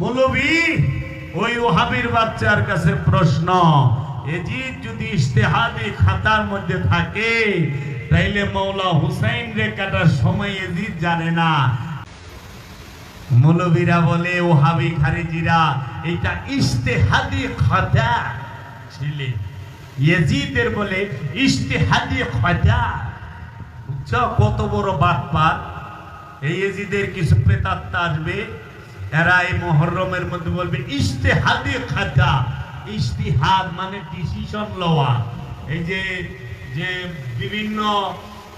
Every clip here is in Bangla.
মৌলবী, ওই ওহাবির বাচ্চার কাছে প্রশ্ন, এজিদ যদি ইস্তেহাদি খাতার মধ্যে থাকে, তাইলে মৌলা হুসাইন রে কাটার সময় এজিদ জানে না। মৌলবীরা বলে, ওহাবি খারিজিরা এটা ইস্তেহাদি খাতা ছিলে। ইয়েজিদের বলে ইস্তেহাদি খাতা। বুঝছ কত বড় বাটপার? এই এজিদের কিছু প্রেতাত্মা আসবে এরা এই মহরমের মধ্যে বলবে খাতা মানে ডিসিশন লওয়া। এই যে যে বিভিন্ন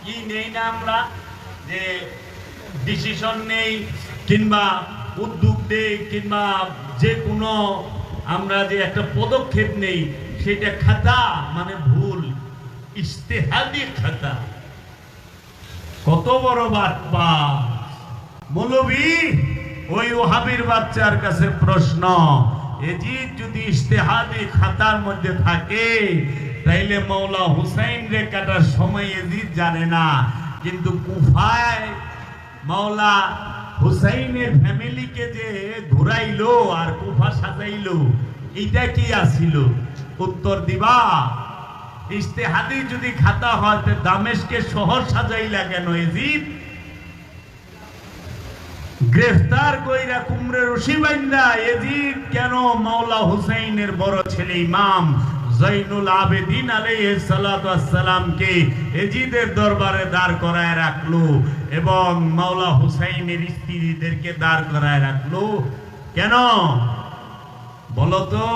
কি নেই না আমরা? যে ডিসিশন নেই, কিংবা উদ্যোগ নেই, কিংবা যে কোনো আমরা যে একটা পদক্ষেপ নেই, সেটা খাতা মানে ভুল। ইস্তেহাদি খাতা কত বড় বাটপা মৌলবী ওই ওহাবির বাচ্চার কাছে প্রশ্ন, এজিদ যদি ইস্তেহাদি খাতার মধ্যে থাকে, তাইলে মৌলা হুসাইন রে কাটার সময় এজিদ জানে না। কিন্তু কুফায় মাওলা হুসাইনের ফ্যামিলিকে যে ঘুরাইলো আর কুফা সাজাইলো, এইটা কি আসিল উত্তর দিবা ইস্তেহাদি যদি খাতা হয় দামেশকে শহর সাজাইলা কেন এজিদ? গ্রেফতার কইরা কুমড়ে রশি বাইন্দা এজিদ কেন মাওলা হুসাইনের বড় ছেলে ইমাম জৈনুল আবেদিন আলাইহিস সালাতু সালামকে এজিদের দরবারে দাঁড় করায় রাখল এবং মাওলা হুসাইনের স্ত্রীদেরকে দাঁড় করায় রাখল। কেন? বলো তো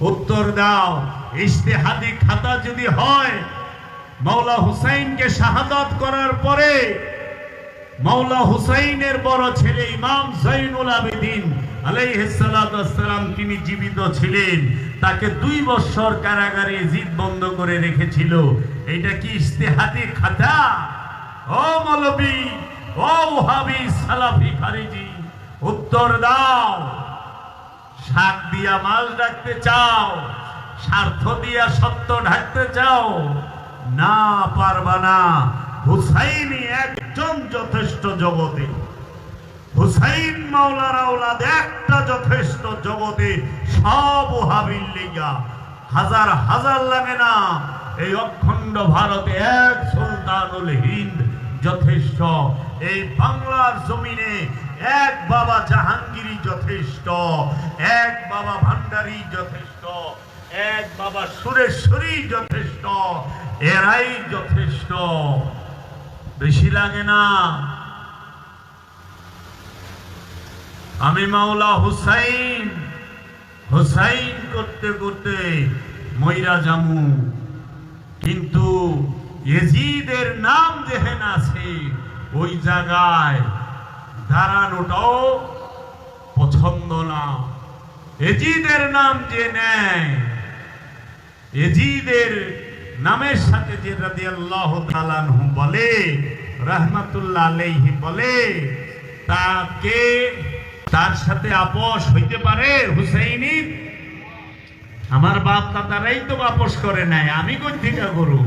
উত্তর দাও ইস্তেহাদি খাতা যদি হয়, মাওলা হুসাইনকে শাহাদাত করার পরে মাওলা হুসাইনের বড় ছেলে ইমাম জাইনুল আবেদিন আলাইহিসসালাম তিনি জীবিত ছিলেন। তাকে দুই বছর কারাগারে জিদ বন্ধ করে রেখেছিল। এটা কি ইস্তেহাদি খাতা? ও মৌলবী, ও ওহাবি সালাফি খারিজি, উত্তর দাও। শাক দিয়া মাল ডাকতে চাও, স্বার্থ দিয়া সত্য ঢাকতে চাও। না পারবা না। হুসাইনি একজন যথেষ্ট জগতে। হুসাইন মাওলার আওলাদ একটা যথেষ্ট জগতে, সব ওহাবিল লিগা। হাজার হাজার লাগে না, এই অখণ্ড ভারতে এক সুলতানুল হিন্দ যথেষ্ট। এই বাংলার জমিনে এক বাবা জাহাঙ্গীরই যথেষ্ট, এক বাবা ভান্ডারী যথেষ্ট, এক বাবা সুরেশ্বরী যথেষ্ট, এরাই যথেষ্ট। বেশি লাগে না। আমি মাওলা হুসাইন হুসাইন করতে করতে ময়রা জামু কিন্তু এজিদের নাম যেহেন আছে, ওই জায়গায় দাঁড়ানোটাও পছন্দ না। এজিদের নাম যে নেয় এজিদের নামের সাথে যে রাজি আল্লাহ তালানহু বলে, রহমাতুল্লাহ আলাইহি বলে, তাকে তার সাথে আপোষ হইতে পারে হুসাইনির আমার বাপ দাদারাই তো আপোষ করে নাই, আমি কোন থেকে করুন